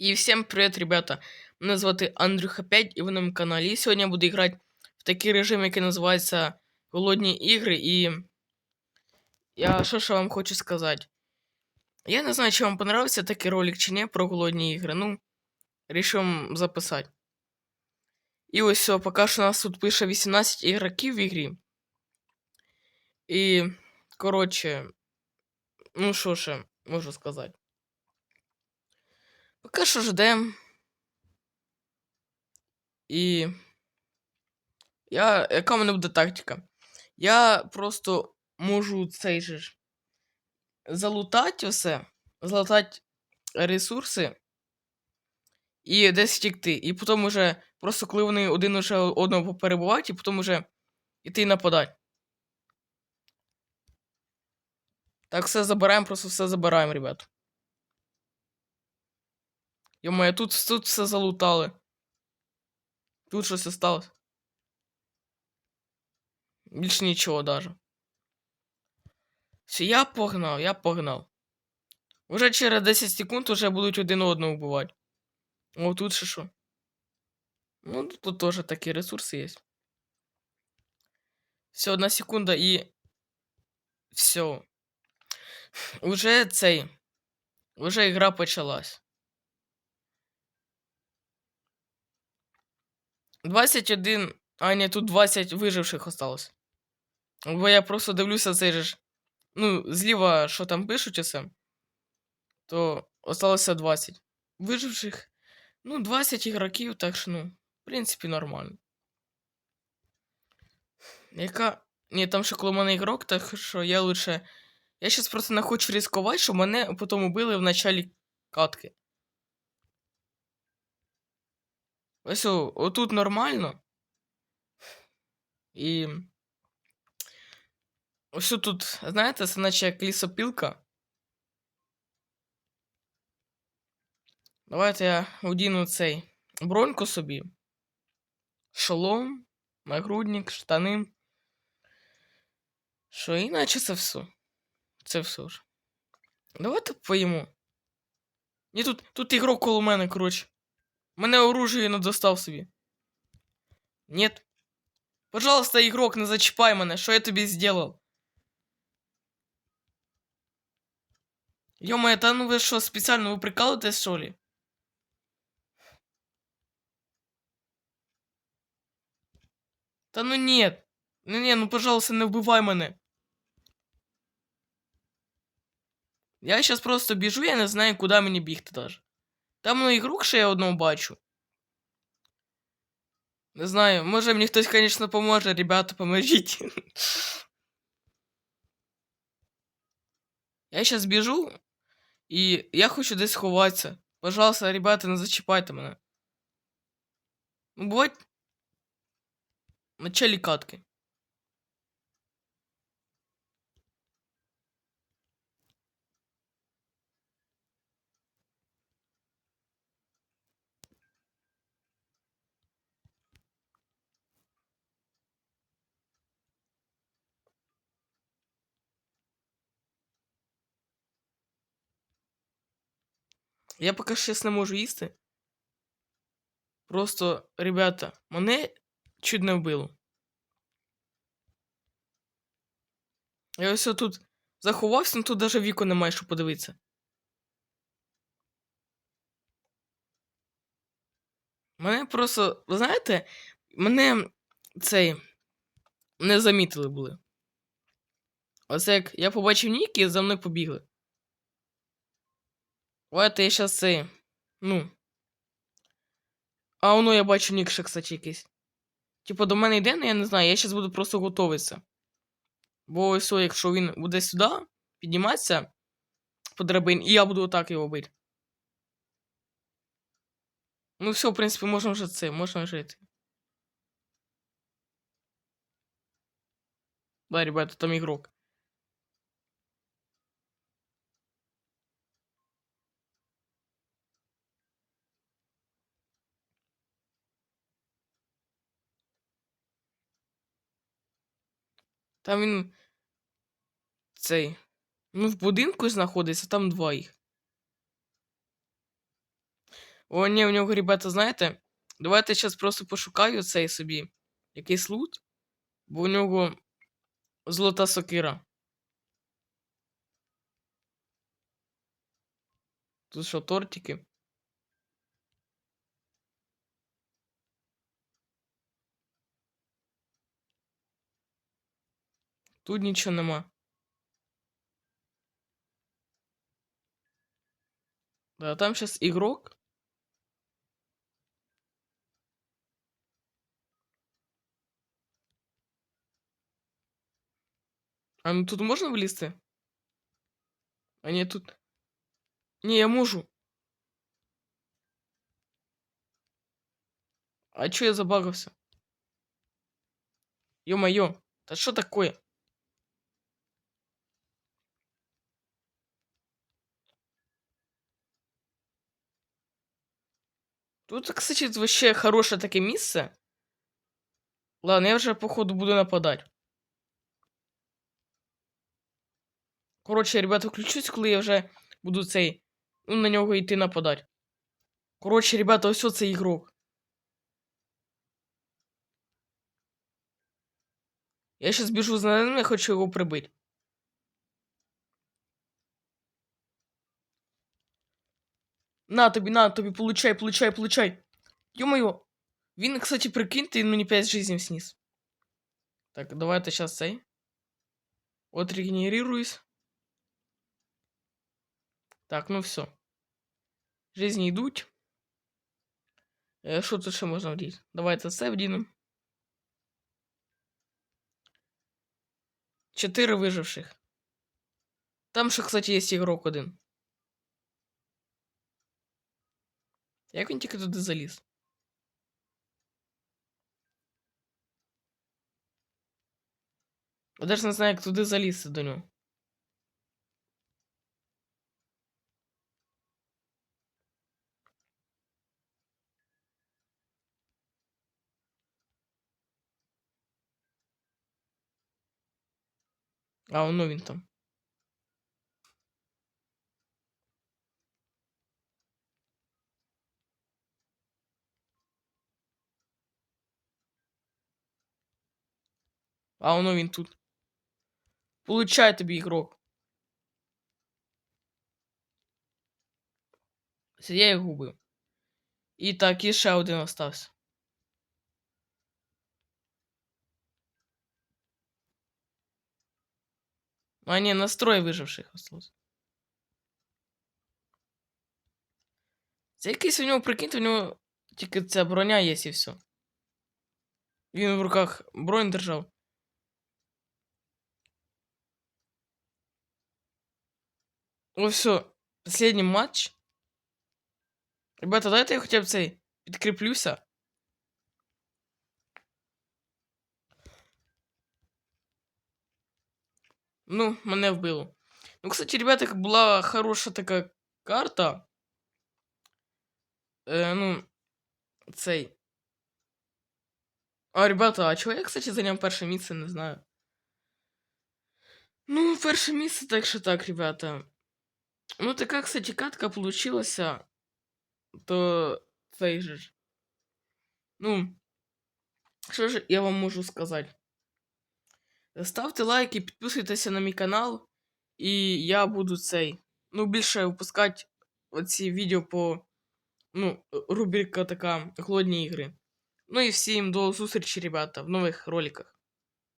І всім привіт, ребята! Мене звати Андрюха 5 і ви на моєму каналі. І сьогодні я буду грати в такий режим, який називається Голодні ігри. І я що ж вам хочу сказати. Я не знаю, чи вам понравився такий ролик чи ні про голодні ігри. Ну, рішив записати. І ось все, поки що у нас тут пише 18 ігроків в ігрі. І, коротше, ну що ще можу сказати. Поки що ждем. І. Я. Яка в мене буде тактика? Я просто можу цей же ж залутати усе, залутати ресурси і десь втікти. І потім уже, просто коли вони один уже одного перебувають, і потім уже іти нападати. Так, все забираємо, просто все забираємо, ребят. Йомає, тут, тут все залутали. Тут щось осталось. Більш нічого даже. Все, я погнав, я погнав. Уже через 10 секунд уже будуть один одного вбивати. О, тут ще що. Ну, тут теж такі ресурси є. Все, одна секунда і. Все. Уже цей. Уже ігра почалась. 21. А, ні, тут 20 виживших осталось. Бо я просто дивлюся цей же. Ну, зліва, що там пишуть усе, то осталося 20. Виживших. Ну, 20 ігроків, так що, ну, в принципі, нормально. Яка. Ні, там ще коло мене ігрок, так що я лучше. Я зараз просто не хочу ризикувати, щоб мене потім убили в началі катки. Ось отут нормально. І. Ось тут, знаєте, це наче як лісопілка. Давайте я одіну цей броньку собі. Шолом, нагрудник, штани. Що, іначе це все. Це все ж. Давайте поїмо. Ні, тут тут ігрок коло мене, коротше. Мене оружие не достав собі. Нет. Пожалуйста, ігрок, не зачіпай мене, що я тобі зробив? Йома, та ну ви що, спеціально ви прикалуєтесь, що ли? Та ну нет. Ну не, ну пожалуйста, не вбивай мене. Я сейчас просто біжу, я не знаю, куди мені бігти даже. Там ну ігрок ще я одного бачу. Не знаю, може мені хтось, звісно, поможе, ребята, поможіть. Я сейчас біжу, і я хочу десь сховатися. Пожалуйста, ребята, не зачіпайте мене. Ну, бувать. В началі катки. Я поки щось не можу їсти. Просто, ребята, мене чуть не вбило. Я ось тут заховався, ну тут навіть віку немає, щоб подивитися. Мене просто, ви знаєте, мене цей не замітили були. Оце як я побачив Ніки, за мною побігли. Давайте я щас цей. Ну. А воно я бачу нік ще, кстати, якийсь. Типу, до мене йде, але я не знаю, я зараз буду просто готуватися. Бо ось, якщо він буде сюди, підніматися по драбині, і я буду отак його бити. Ну, все, в принципі, можна вже це, можна жити. Да, ребята, там ігрок. Там він. Цей. Ну, в будинку знаходиться, там два їх. О, ні, у нього, ребята, знаєте, давайте зараз просто пошукаю цей собі якийсь лут, бо у нього золота сокира. Тут що, тортики? Тут нічого нема. Да, там сейчас игрок. А ну тут можна влізти? А ні, тут. Ні, я можу. А чё я забагався? Ё-моё, да что такое? Тут, кстати, вообще хороше таке місце. Ладно, я вже, походу, буду нападати. Коротше, ребята, включусь, коли я вже буду цей. Ну, на нього йти нападати. Коротше, ребята, ось оцей ігрок. Я сейчас біжу за ним, я хочу його прибити. На тобі, на тобі, получай, получай, получай. Ё-моё. Він, кстати, прикиньте, він мені 5 жизней сніс. Так, давайте сейчас цей. От регенерируюсь. Так, ну все. Жизни йдуть. Що тут ще можна вдіти? Давайте це вдінемо. Чотири виживших. Там ще, кстати, є ігрок один. Як він тільки туди заліз? Я навіть не знаю, як туди залізти до нього. А, воно він там. А воно він тут. Получай тобі ігрок. Все, я губив. І так, і ще один остався. А ні, настрой виживших осталось. Це якийсь у нього, прикиньте, у нього тільки ця броня є і все. Він в руках бронь держав. О, все. Последний матч. Ребята, дайте я хоча б цей підкріплюся. Ну, мене вбило. Ну, кстати, ребята, була хороша така карта. Е, ну, цей. А, ребята, а чого я, кстати, зайняв перше місце, не знаю. Ну, перше місце, так що так, ребята. Ну, така, кстати, катка получилася. То цей же ж. Ну, що ж я вам можу сказати? Ставте лайки, підписуйтеся на мій канал, і я буду цей. Ну, більше випускати оці відео по. Ну, рубрика така Голодні ігри. Ну і всім до зустрічі, ребята, в нових роликах.